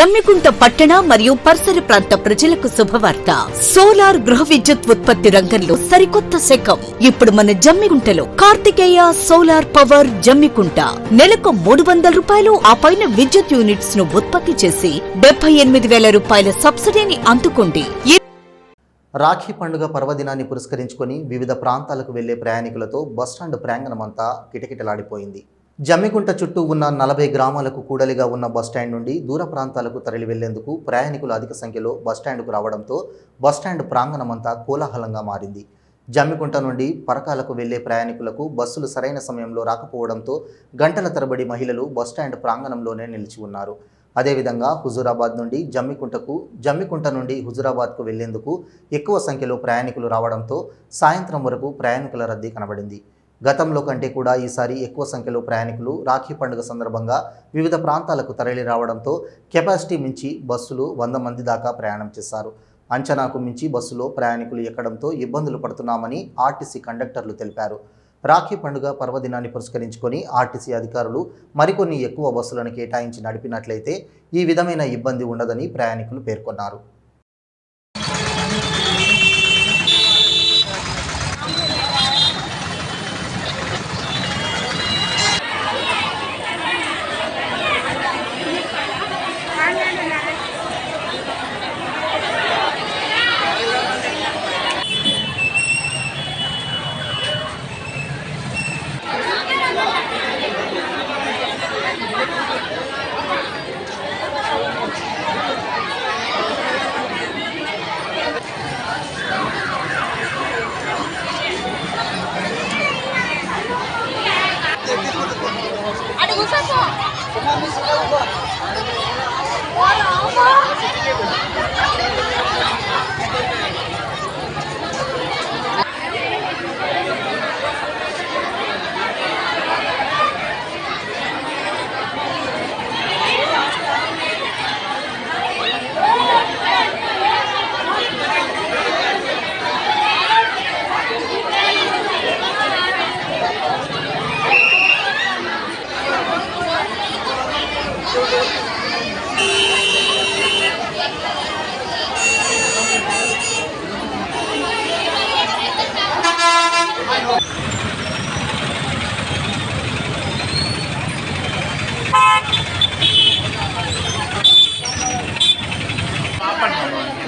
జమ్మికుంట పట్టణ మరియు పరిసర ప్రాంత ప్రజలకు శుభవార్త. సోలార్ గృహ విద్యుత్ ఉత్పత్తి రంగంలో సరికొత్త శకం. ఇప్పుడు మన జమ్మికుంటలో కార్తికేయ సోలార్ పవర్ జమ్మికుంట. నెలకు మూడు వందల రూపాయలు ఆ పైన విద్యుత్ యూనిట్స్ను ఉత్పత్తి చేసి డెబ్బై ఎనిమిది వేల రూపాయల సబ్సిడీని అందుకోండి. రాఖీ పండుగ పర్వదినాన్ని పురస్కరించుకొని వివిధ ప్రాంతాలకు వెళ్ళే ప్రయాణికులతో బస్టాండ్ ప్రాంగణమంతా కిటకిటలాడిపోయింది. జమ్మికుంట చుట్టూ ఉన్న నలభై గ్రామాలకు కూడలిగా ఉన్న బస్టాండ్ నుండి దూర ప్రాంతాలకు తరలి వెళ్ళేందుకు ప్రయాణికులు అధిక సంఖ్యలో బస్టాండ్కు రావడంతో బస్టాండ్ ప్రాంగణమంతా కోలాహలంగా మారింది. జమ్మికుంట నుండి పరకాలకు వెళ్ళే ప్రయాణికులకు బస్సులు సరైన సమయంలో రాకపోవడంతో గంటల తరబడి మహిళలు బస్టాండ్ ప్రాంగణంలోనే నిలిచి ఉన్నారు. అదేవిధంగా హుజూరాబాద్ నుండి జమ్మికుంటకు జమ్మికుంట నుండి హుజూరాబాద్కు వెళ్ళేందుకు ఎక్కువ సంఖ్యలో ప్రయాణికులు రావడంతో సాయంత్రం వరకు ప్రయాణికుల రద్దీ కనబడింది. గతంలో కంటే కూడా ఈసారి ఎక్కువ సంఖ్యలో ప్రయాణికులు రాఖీ పండుగ సందర్భంగా వివిధ ప్రాంతాలకు తరలి రావడంతో కెపాసిటీ మించి బస్సులు వంద మంది దాకా ప్రయాణం చేశారు. అంచనాకు మించి బస్సులో ప్రయాణికులు ఎక్కడంతో ఇబ్బందులు పడుతున్నామని ఆర్టీసీ కండక్టర్లు తెలిపారు. రాఖీ పండుగ పర్వదినాన్ని పురస్కరించుకొని ఆర్టీసీ అధికారులు మరికొన్ని ఎక్కువ బస్సులను కేటాయించి నడిపినట్లయితే ఈ విధమైన ఇబ్బంది ఉండదని ప్రయాణికులు పేర్కొన్నారు.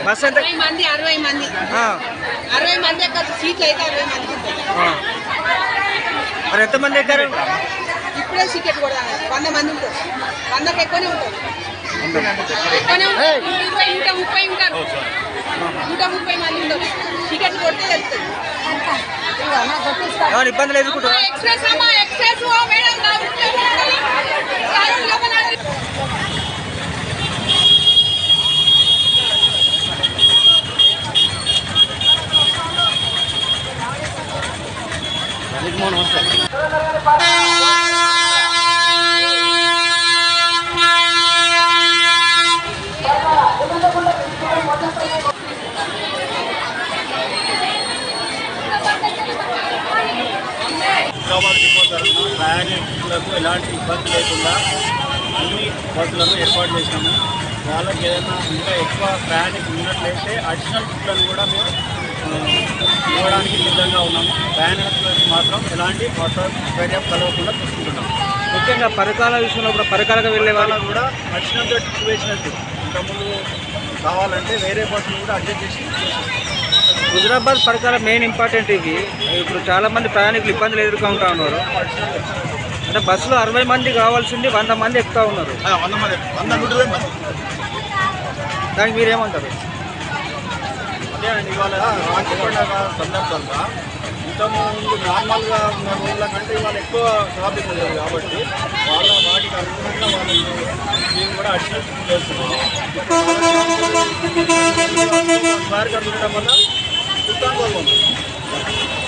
బస్ ఎంత? మంది అరవై మంది. అరవై మంది సీట్లు అయితే అరవై మంది. మరి ఎంతమంది ఎక్కారు? ఇప్పుడే సీకెట్ కూడా వంద మంది ఉంటారు. వందకి ఎక్కువనే ఉంటారు. ఎక్కువనే ఉంటారు. ఇంకా ముప్పై ఉంటారు. ఇంకా ముప్పై మంది ఉంటారు. టికెట్ కొడితే వెళ్తుంది ఏమైనా ఇబ్బందులు ఎదుర్కొంటారు? ఎక్స్ప్రెస్ అమ్మా ఎక్స్ప్రెస్ మేడం హైదరాబాద్ డిపో తరఫున ప్రయాణికులకు ఎలాంటి ఇబ్బంది లేకుండా అన్ని బస్సులను ఏర్పాటు చేసినాము వాళ్ళకి ఏదైనా ఇంకా ఎక్కువ ప్రయాణికులు ఉన్నట్లయితే అడిషనల్ టికెట్లను కూడా మేము ఇవ్వడానికి సిద్ధంగా ఉన్నాము. ప్రయాణికులకు మాత్రం ఎలాంటి అసౌకర్యం కలగకుండా చూసుకుంటున్నాం. ముఖ్యంగా పరకాల విషయంలో కూడా పరకాలకు వెళ్ళే వాళ్ళు వాళ్ళకు కూడా అడిషనల్గా టికెట్ వేసినట్టు ఇంతకుముందు కావాలంటే వేరే బస్సులు కూడా అడ్జస్ట్ చేసి. హుజరాబాద్ పరకాల మెయిన్ ఇంపార్టెంట్ ఇది. ఇప్పుడు చాలా మంది ప్రయాణికులు ఇబ్బందులు ఎదుర్కొంటా ఉన్నారు. అంటే బస్సులో అరవై మంది కావాల్సింది వంద మంది ఎక్కుతా ఉన్నారు. వంద మంది వంద నూట ఇరవై మంది. దానికి మీరేమంటారు? అదే అండి ఇవాళ రాఖీ పండుగ సందర్భంగా ఇంతకుముందు నార్మల్గా ఉన్న రోజుల కంటే ఇవాళ ఎక్కువ ట్రాఫిక్ ఉండేది కాబట్టి వాళ్ళ వాటికి అనుగుణంగా వాళ్ళు మేము కూడా అడిషనల్ చేస్తున్నాం వారికి ఉండడం వల్ల